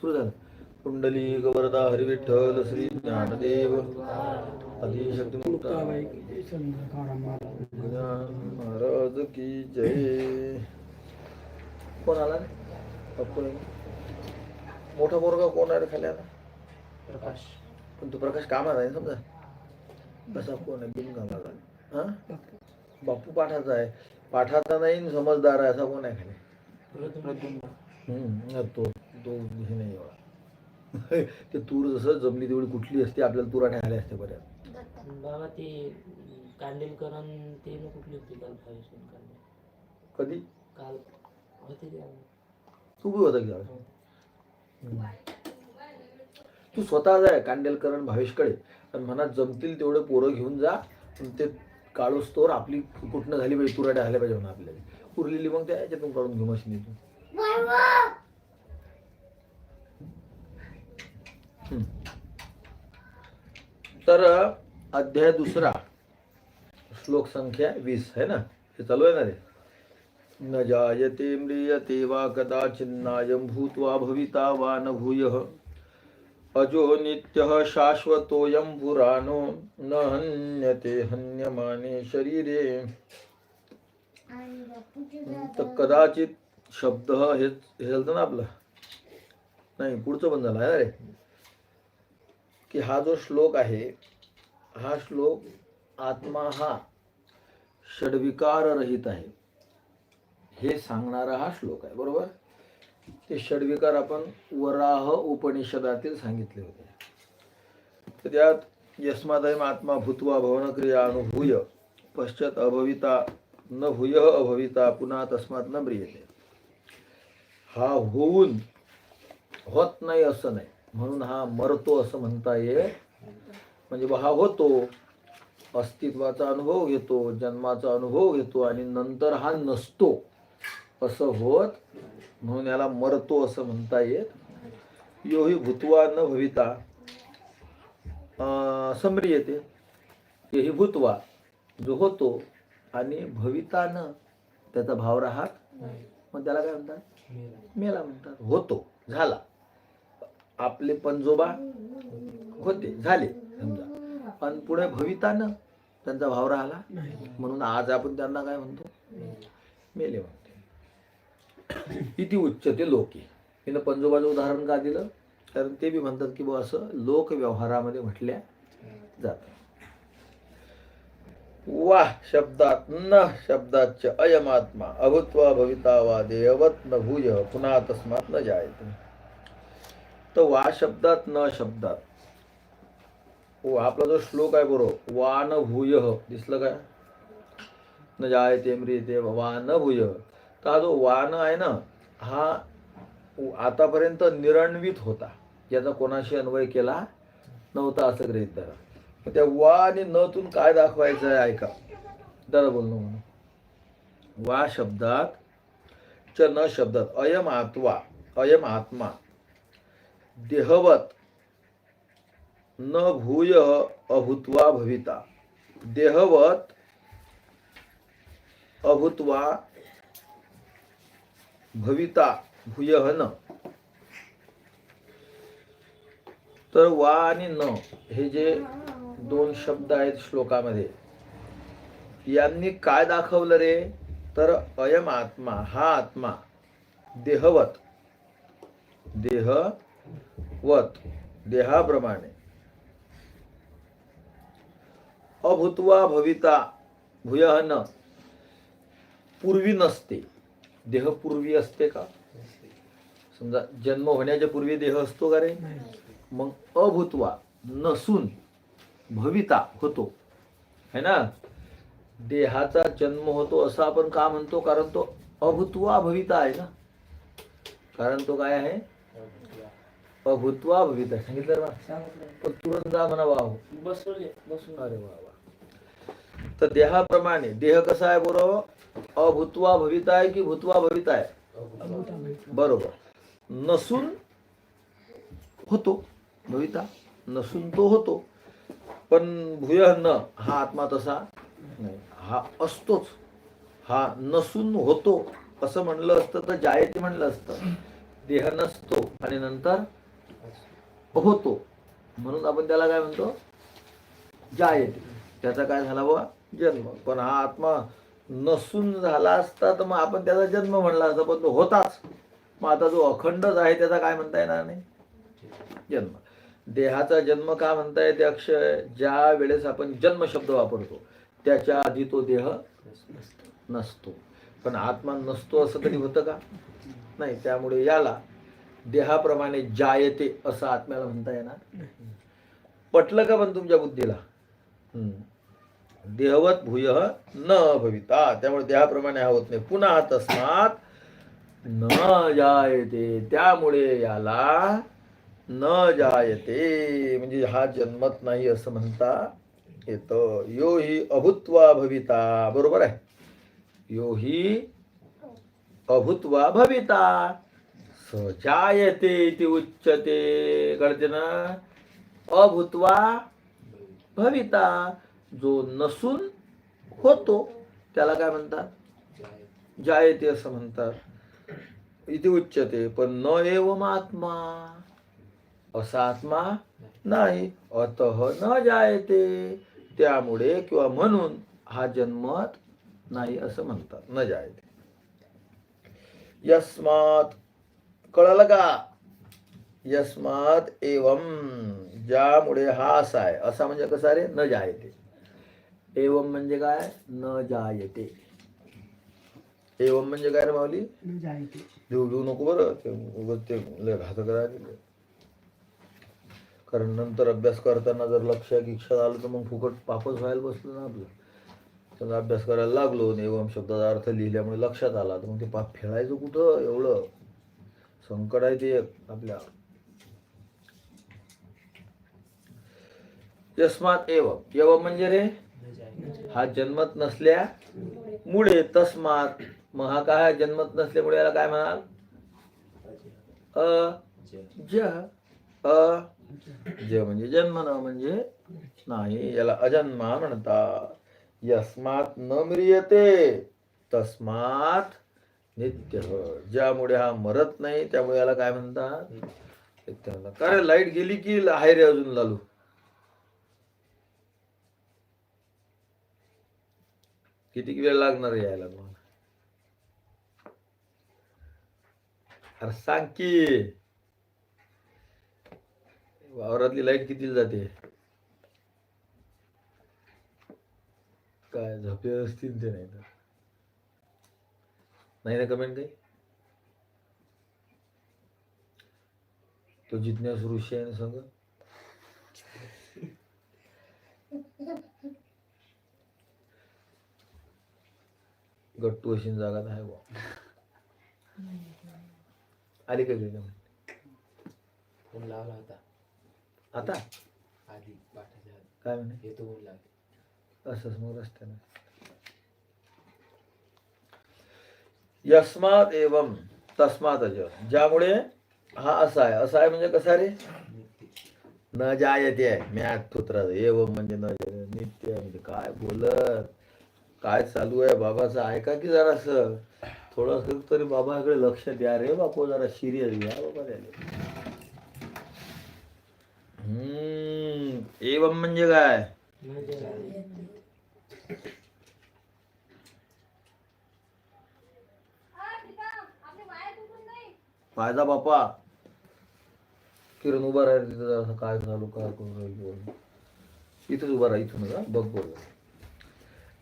सुरू झालं. कुंडली गवरदा हरिविठ्ठल श्री ज्ञानदेव आदिशक्ती महाराज की जय. कोण आला नाही मोठा पोरगा कोण आहे खाली आता प्रकाश. पण तो प्रकाश कामाचा आहे समजा? कसा कोण आहे? बिनकामाचा हा? बापू पाठाचा आहे. पाठाचा नाही समजदार आहे असा कोण आहे खाली? तो तो हे नाही एवढा. ते तूर जसं जमली तेवढी कुठली असते आपल्याला तुरा ठेवायला असते बऱ्याच. बाबा ते कांदेलकरण ते मग कुठली होती काल कांदे कधी? काल होते ते तू बी होता की. तू स्वतः जाय कांडेलकरण भावेशकडे आणि मनात जमतील तेवढे पोरं घेऊन जा आणि ते काढूस तोर आपली कुठनं झाली पाहिजे तुरा ठेवायला पाहिजे म्हणून आपल्याला. उरलेली मग त्या याच्यातून काढून घेऊ मशिनीतून. तर अध्याय दुसरा. श्लोक संख्या वीस है ना? हे चालू आहे ना रे? न जायते म्रियते वा कदाचिन्नायं भूत्वा भविता वा न भूयः। अजो नित्यः शाश्वतोऽयं पुराणो न हन्यते हन्यमाने शरीरे। तर कदाचित शब्द हे हे ना आपलं? नाही पुढचं पण झालं आहे ना रे? की हा जो श्लोक आहे हा श्लोक आत्मा हा षडविकार रहित आहे. हे सांगणारा हा श्लोक आहे बरोबर? ते षडविकार आपण वराह उपनिषदातील सांगितले होते. तर त्यात यस्मादयम आत्मा भूत्वा भवनक्रिया अनुभूय पश्चात अभविता न भूय अभविता पुन्हा तस्मात न ब्रियते. हा होऊन होत नाही असं नाही. म्हणून हा मरतो असं म्हणता येईल. म्हणजे हा होतो. अस्तित्वाचा अनुभव घेतो जन्माचा अनुभव घेतो आणि नंतर हा नसतो. असं होत. म्हणून याला मरतो असं म्हणता येत. यो हि भूतवा न भविता. अं, समरियते हेही भूतवा जो होतो आणि भविता न त्याचा भाव राहत. मग त्याला काय म्हणतात? मेला म्हणतात. होतो. झाला. आपले पंजोबा होते झाले समजा. पण पुढे भवितानं त्यांचा भाव राहिला म्हणून आज आपण त्यांना काय म्हणतो? मेले म्हणतो. किती उच्चते लोके तिनं पंजोबाचं उदाहरण का दिलं? कारण ते बी म्हणतात की बुवा असं लोक व्यवहारामध्ये म्हटल्या जातं. वा शब्दात न शब्दाच अयमात्मा अभूत्वा भविता वा देवत न भूय पुन्हा तस्मात न जायते. तर वा शब्दात न शब्दात. आपला जो श्लोक आहे बरोबर वा न भूय दिसलं काय? न जायते म्रियते वा न भूय तर हा जो वान आहे ना हा आतापर्यंत निरण्वित होता. याचा कोणाशी अन्वय केला नव्हता असं गृहित धरा. त्या वा आणि न काय दाखवायचं आहे ऐका. दादा बोलणं म्हणून. वा शब्दात च न शब्दात अयम आत्वा अयम आत्मा देहवत न भूय अभूत्वा भविता. देहवत अभूत्वा भविता भूय न. तर वा आणि न हे जे दोन शब्द आहेत श्लोकामध्ये यांनी काय दाखवलं रे? तर अयम आत्मा हा आत्मा देहवत. देह वत देहाप्रमाणे. अभूत्वा भविता भूय न पूर्वी नसते. देह पूर्वी असते का? समजा जन्म होण्याच्या पूर्वी देह असतो का रे? मग अभूत्वा नसून भविता होतो. है ना? देहाचा जन्म होतो असं आपण का म्हणतो? कारण तो अभूत्वा भविता आहे ना. कारण तो काय आहे? अभूत्वा भविता सांगितलं पण जा म्हणा वाह. बसवले बसवले. अरे वा वा. तर देहाप्रमाणे देह कसा आहे बरोबर अभूत्वा भविता आहे की भूतवा भविता आहे? बरोबर. नसून होतो. भविता. नसून तो होतो. पण भूय न हा आत्मा तसा नाही. हा असतोच. हा नसून होतो. असं म्हणलं असतं तर जायते म्हणलं असतं. देह नसतो. आणि नंतर होतो. म्हणून आपण त्याला काय म्हणतो? जायते त्याचा काय झाला बुवा? जन्म. पण हा आत्मा नसून झाला असता तर मग आपण त्याचा जन्म म्हणला असता पण तो होताच. मग आता जो अखंडच आहे त्याचा काय म्हणता येणार नाही? जन्म. देहाचा जन्म का म्हणता येते अक्षय? ज्या वेळेस आपण जन्म शब्द वापरतो त्याच्या आधी तो देह नसतो. पण आत्मा नसतो असं तरी होतं का? नाही. त्यामुळे याला देहाप्रमाणे जायते असं आत्म्याला म्हणता येणार पटलं का पण तुमच्या बुद्धीला? हम्म. देहवत भूय न भविता. त्यामुळे देहाप्रमाणे हा होत नाही. पुन्हा तस्मात न जायते. त्यामुळे याला न जायते. म्हणजे हा जन्मत नाही असं म्हणता येत. यो ही अभूत्वा भविता. बरोबर आहे? यो ही अभूत्वा भविता. जायते इति उच्यते गर्जन। अभूतवा अभूत्वा भविता जो नसून होतो त्याला काय म्हणतात? जायते असं म्हणतात। इथे उच्चते पण न एवम आत्मा। असा आत्मा नाही अत न जायते। त्यामुळे किंवा म्हणून हा जन्मत नाही असं म्हणतात न जायते। यस्मात कळलं का? यस्मात एवम ज्यामुळे हा असा आहे. असा म्हणजे कसा रे? न जायते. एवम म्हणजे काय? न जायते. एवम म्हणजे काय रे माऊली? देऊ देऊ नको बरं. ते उगाच ते लय घातक राहिले कारण नंतर अभ्यास करताना जर लक्षात इच्छा आलं तर मग फुकट पापच व्हायला बसलं ना आपलं. तर अभ्यास करायला लागलो एवम शब्दाचा अर्थ लिहिल्यामुळे लक्षात आला. तर मग ते पाप फेडायचं कुठं? एवढं. संकट आहे ते एक आपल्या यस्मात एव. एव म्हणजे रे? हा जन्मत नसल्या मुळे. तस्मात मग हा काय जन्मत नसल्यामुळे याला काय म्हणाल? अ ज अ ज म्हणजे जन्म न म्हणजे नाही. याला अजन्मा म्हणतात. यस्मात न म्रियते. तस्मात नित्य ज्यामुळे हा मरत नाही त्यामुळे याला काय म्हणतात नित्य कारण लाइट गेली की आहे रे अजून लालू? किती वेळ लागणार यायला मग? अरे सांग की. वावरातली लाइट किती जाते? काय झोपे असतील ते नाही तर. नाही ना कमेंट काही? तो जिज्ञास ऋषी आहे ना संग. गट्टू अशी जागा आहे बा आली का comment? फोन लावला होता. आता? आधी पाठाच्या आधी. काय म्हणे? येतो म्हणून लागले असंच मग रस्त्यानं. यस्मात एवम तस्मात अज. ज्यामुळे हा असा आहे. असा आहे म्हणजे कसा रे? न जायते आहे मॅथ पुत्र. एवम म्हणजे न नित्य आहे म्हणजे काय बोलत? काय चालू आहे बाबाचं ऐका की जरास. थोडस तरी बाबाकडे लक्ष द्या रे बापू. जरा सिरियस घ्या बाबा त्याले. हम्म एवम म्हणजे काय? फायदा बापा किरण उभा राहील तिथं असं काय झालं काय करून इथंच उभा राहा इथून बघ बोल.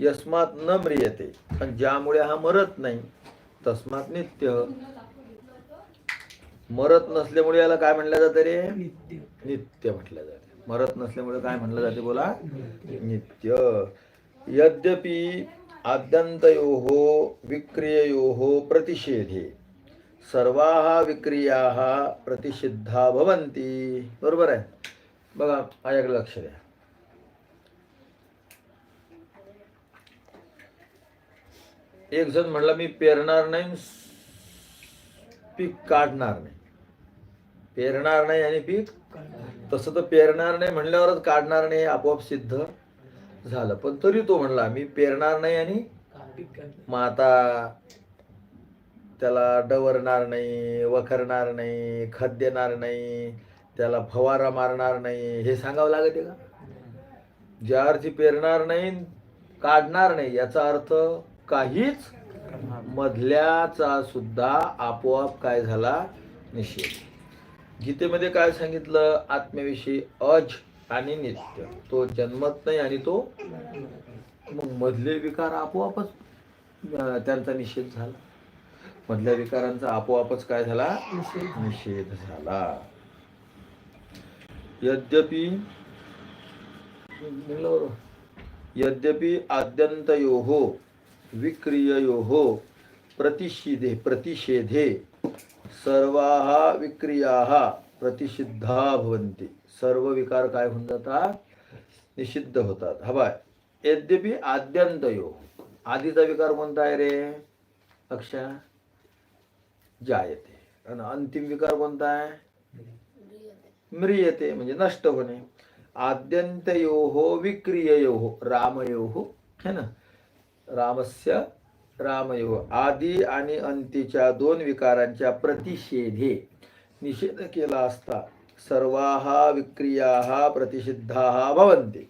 यस्मात न म्रियते आणि ज्यामुळे हा मरत नाही तस्मात नित्य. मरत नसल्यामुळे याला काय म्हणलं जातं रे? नित्य म्हटलं जाते. मरत नसल्यामुळे काय म्हणलं जाते बोला? नित्य. यद्यपि आद्यन्तयोः प्रतिषेध प्रतिषेधे. सर्वाः विक्रियाः प्रतिषिद्धा भवन्ति. बरोबर आहे? बघा माझ्याकडे लक्ष द्या. एक जण म्हणला मी पेरणार नाही पीक काढणार नाही. पेरणार नाही आणि पीक तसं तर पेरणार नाही म्हणल्यावरच काढणार नाही आपोआप सिद्ध झालं. पण तरी तो म्हणला मी पेरणार नाही आणि मग आता त्याला डवरणार नाही वखरणार नाही खत देणार नाही त्याला फवारा मारणार नाही हे सांगावं लागते का? ज्या पेरणार नाही काढणार नाही याचा अर्थ काहीच मधल्याचा सुद्धा आपोआप काय झाला निषेध. गीतेमध्ये काय सांगितलं? आत्म्याविषयी अज आणि नित्य. तो जन्मत नाही आणि तो मग मधले विकार आपोआपच त्यांचा निषेध झाला. मधल्या विकारांचा आपोआपच काय झाला? निषेध. झाला. यद्यपि. यद्यपि आद्यंतयोः विक्रिययोः प्रतिषिधे प्रतिषेधे सर्वाः विक्रियाः प्रतिषिद्धा भवन्ति. सर्व विकार काय होऊन जातात? निषिद्ध होतात. हा बाय यद्यपि आद्यंतयो आधीचा विकार कोणता आहे रे? अक्षा जायते. आणि अंतिम विकार कोणता आहे? म्रियते म्हणजे नष्ट होणे. आद्यंतयोः विक्रिययोः रामयोः है ना? रामस्य रामयोः. आदी आणि अंतीच्या दोन विकारांच्या प्रतिषेधे निषेध केला असता सर्वाः विक्रियाः प्रतिषिद्धाः भवन्ति.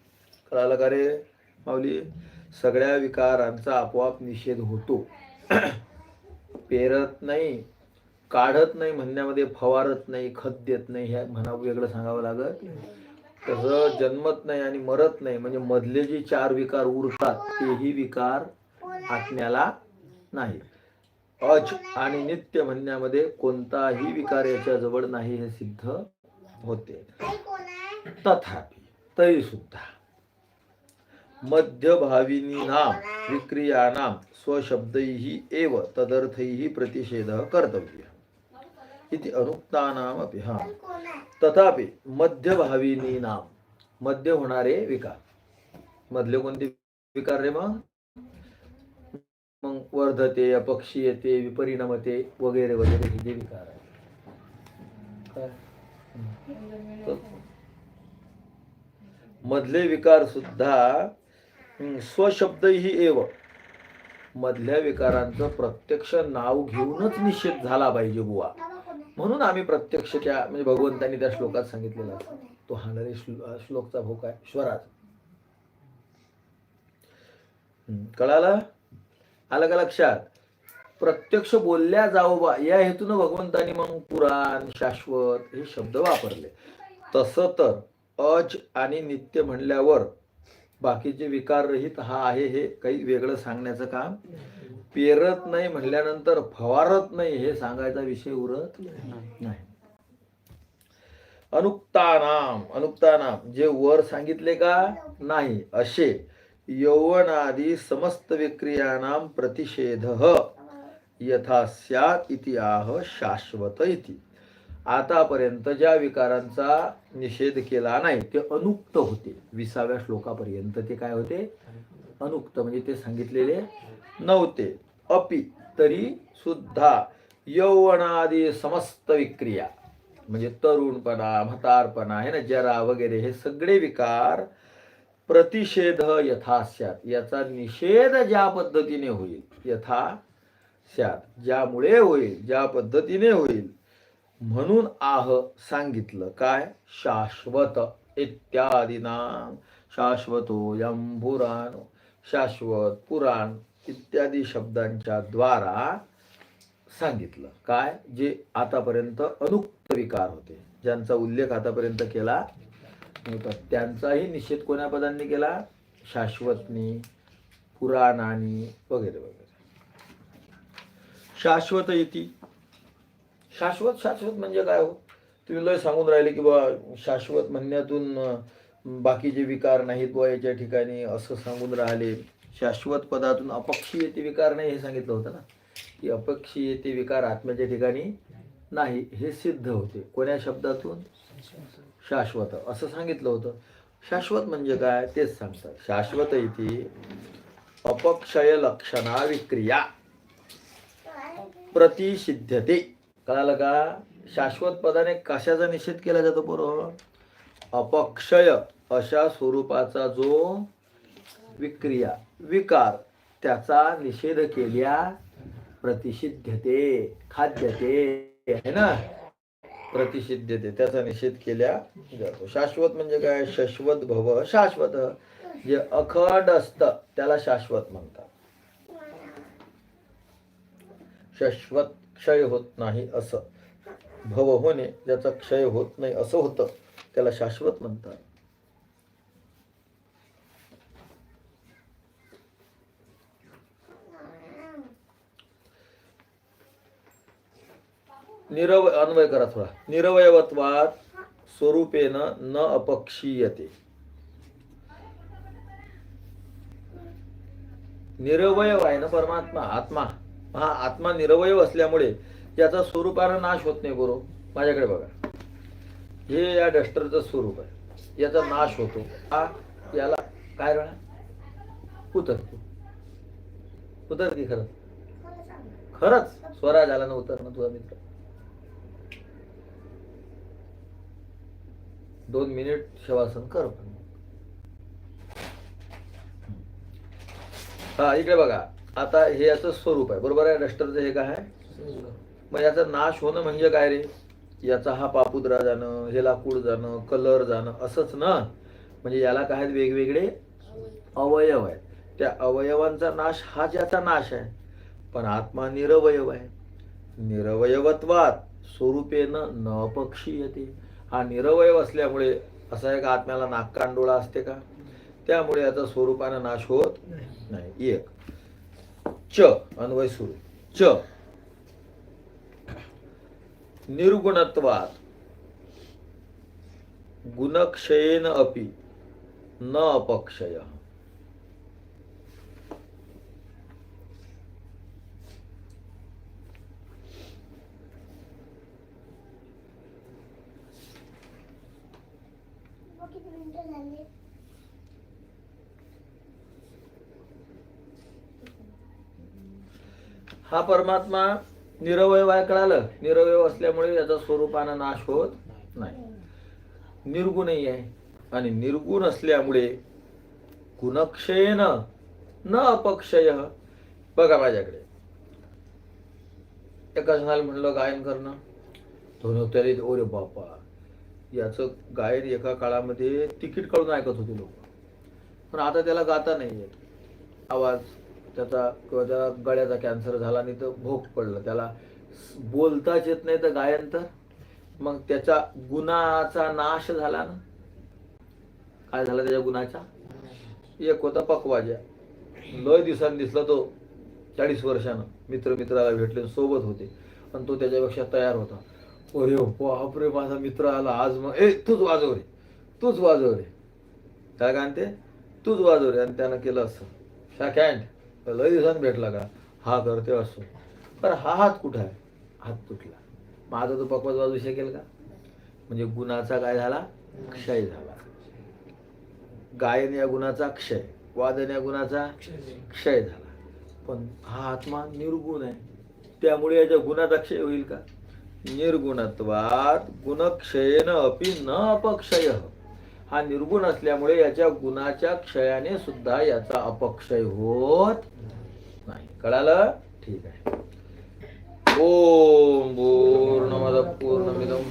कळालं का रे माऊली? सगळ्या विकारांचा आपोआप निषेध होतो. पेरत नाही काढत नाही म्हणण्यामध्ये फवारत नाही खत देत नाही हे म्हणा वेगळं सांगावं लागत तसं जन्मत नाही आणि मरत नाही म्हणजे मधले जे चार विकार उरतात तेही विकार आत्म्याला नाही. अज आणि नित्य म्हणण्यामध्ये कोणताही विकार याच्या जवळ नाही हे सिद्ध होते. तथापि तरी सुद्धा मध्यभाविनीनां विक्रियाणां स्वशब्दैही एव तदर्थैही प्रतिषेधः कर्तव्य. इति अनुक्तानामपि हा. तथापि मध्यभाविनीनां मध्य होणारे विकार. मधले कोणते विकार रे मग? मग वर्धते अपक्षीयते विपरिणमते वगैरे वगैरे हे जे विकार आहे मधले विकार सुद्धा हम्म, स्वशब्दही एव. मधल्या विकारांचं प्रत्यक्ष नाव घेऊनच निषेध झाला पाहिजे बुवा. म्हणून आम्ही प्रत्यक्ष त्या म्हणजे भगवंतांनी त्या श्लोकात सांगितलेला तो हाणारे श्लो- श्लोकचा भोक आहे. स्वराज. कळाला? आलं का लक्षात? प्रत्यक्ष बोलल्या जावं बा. या हेतून भगवंतांनी मग पुराण शाश्वत हे शब्द वापरले. तसं तर अज आणि नित्य म्हणल्यावर बाकीचे विकार रहित हा आहे हे काही वेगळं सांगण्याचं काम पेरत नाही म्हणल्यानंतर फवारत नाही हे सांगायचा विषय उरत नाही. अनुक्तानाम अनुक्तानाम. जे वर सांगितले का? नाही. असे. यौवनादी समस्त विक्रियानाम प्रतिषेध. यथा स्यात् इति आह शाश्वत इति. आतापर्यंत ज्या विकारांचा निषेध केला नाही ते अनुक्त होते. विसाव्या श्लोकापर्यंत ते काय होते? अनुक्त. म्हणजे ते सांगितलेले नव्हते. अपि तरी सुद्धा यौवनादी समस्त विक्रिया म्हणजे तरुणपणा म्हातारपणा आहे ना जरा वगैरे हे सगळे विकार प्रतिषेध यथा स्यात याचा निषेध ज्या पद्धतीने होईल यथा स्यात ज्यामुळे होईल ज्या पद्धतीने होईल म्हणून आह सांगितलं. काय? शाश्वत इत्यादीना. शाश्वतो यम पुराण शाश्वत पुराण. इत्यादी शब्दांच्या द्वारा सांगितलं. काय? जे आतापर्यंत अनुक्त विकार होते. ज्यांचा उल्लेख आतापर्यंत केला नव्हता. त्यांचाही निषेध कोण्या पदांनी केला? शाश्वतनी पुराणानी वगैरे वगैरे. शाश्वत येती शाश्वत शाश्वत म्हणजे काय हो? तुम्ही लय सांगून राहिले की बा शाश्वत म्हणण्यातून बाकीचे विकार नाहीत व याच्या ठिकाणी असं सांगून राहिले. शाश्वत पदातून अपक्षीयते विकार नाही हे सांगितलं होतं ना. की अपक्षीयते विकार आत्म्याच्या ठिकाणी नाही हे सिद्ध होते. कोण्या शब्दातून? शाश्वत. असं सांगितलं होतं. शाश्वत म्हणजे काय? तेच सांगतात. शाश्वत इथे अपक्षय लक्षणा विक्रिया. प्रतिसिद्धते कळालं का? शाश्वत पदाने कशाचा निषेध केला जातो बरोबर? अपक्षय अशा स्वरूपाचा जो विक्रिया. विकार. त्याचा निषेध केल्या प्रतिषिध्यते खाद्यते. आहे ना? प्रतिषिध्यते. त्याचा निषेध केल्या जातो. शाश्वत म्हणजे काय? शाश्वत भव. शाश्वत जे अखंड असतं त्याला शाश्वत म्हणतात. शाश्वत क्षय होत नाही असं. भव होणे ज्याचा क्षय होत नाही असं होतं त्याला शाश्वत म्हणतात. निरव अन्वय करा थोडा. निरवयवत्वात स्वरूपेन न अपक्षीयते. निरवयव आहे ना परमात्मा आत्मा. हा आत्मा निरवयव असल्यामुळे याचा स्वरूपानं नाश होत नाही गुरु. माझ्याकडे बघा. हे या डस्टरचं स्वरूप आहे. याचा नाश होतो. हा याला काय राहणार? उतरतो उतर की खरंच? खरंच. स्वराज आला ना उतर ना तुझा मित्र. दोन मिनिट शवासन कर हा इकडे बघा. आता हे याचं स्वरूप आहे. बरोबर आहे? डस्टरचं हे काय आहे? मग याचा नाश होणं म्हणजे काय रे? याचा हा पापुद्रा जाणं हे लाकूड जाणं कलर जाणं असंच ना? म्हणजे याला काय वेगवेगळे अवयव आहेत. त्या अवयवांचा नाश हा ज्याचा नाश आहे. पण आत्मा निरवयव आहे. निरवयवत्वात स्वरूपेनं न येते हा निरवयव असल्यामुळे असा एक आत्म्याला नाककांडोळा असते का? त्यामुळे याचा स्वरूपाने नाश होत नाही. एक. च. अन्वय सुरू. च. निर्गुणत्वात. गुणक्षयेन अपि न अपक्षय. हा परमात्मा निरवयव आहे कळालं. निरवयव असल्यामुळे याचा स्वरूपानं नाश होत नाही. निर्गुणही आहे. आणि निर्गुण असल्यामुळे गुणक्षयेन न अपक्षय. बघा माझ्याकडे. एका जणाला म्हणलं गायन करणं. तो ओ ओरे बापा. याचं गायन एका काळामध्ये तिकीट काढून ऐकत होते लोक. पण आता त्याला गाता नाही येत आवाज त्याचा किंवा त्याला गळ्याचा कॅन्सर झाला नाही तर भोग पडलं. त्याला बोलताच येत नाही तर गायन तर. मग त्याचा गुणाचा नाश झाला ना. काय झालं त्याच्या गुणाचा? एक होता पकवाजा लय दिवसांनी दिसला तो चाळीस वर्षानं मित्र मित्राला भेटले सोबत होते. पण तो त्याच्यापेक्षा तयार होता. अरे बापरे माझा मित्र आला. आज मग ए तूच वाजव रे. तूच वाजव रे. काय काय म्हणते तूच वाजव रे. आणि त्यानं केलं असं. शाक हँड लय दिवसांनी भेटला का? हा करते असतो बरं हा हात कुठं आहे? हात तुटला. मग आता तो पकवाज बाजू शकेल का? म्हणजे गुणाचा काय झाला? क्षय झाला. गायन या गुणाचा क्षय वादन या गुणाचा क्षय झाला. पण हा आत्मा निर्गुण आहे. त्यामुळे याच्या गुणाचा क्षय होईल का? निर्गुणत्वात गुणक्षयेन अपि न अपक्षय. हा निर्गुण असल्यामुळे याच्या गुणाच्या क्षयाने सुद्धा याचा अपक्षय होत नाही. कळालं? ठीक आहे. ओम पूर्णमद पूर्णमिदम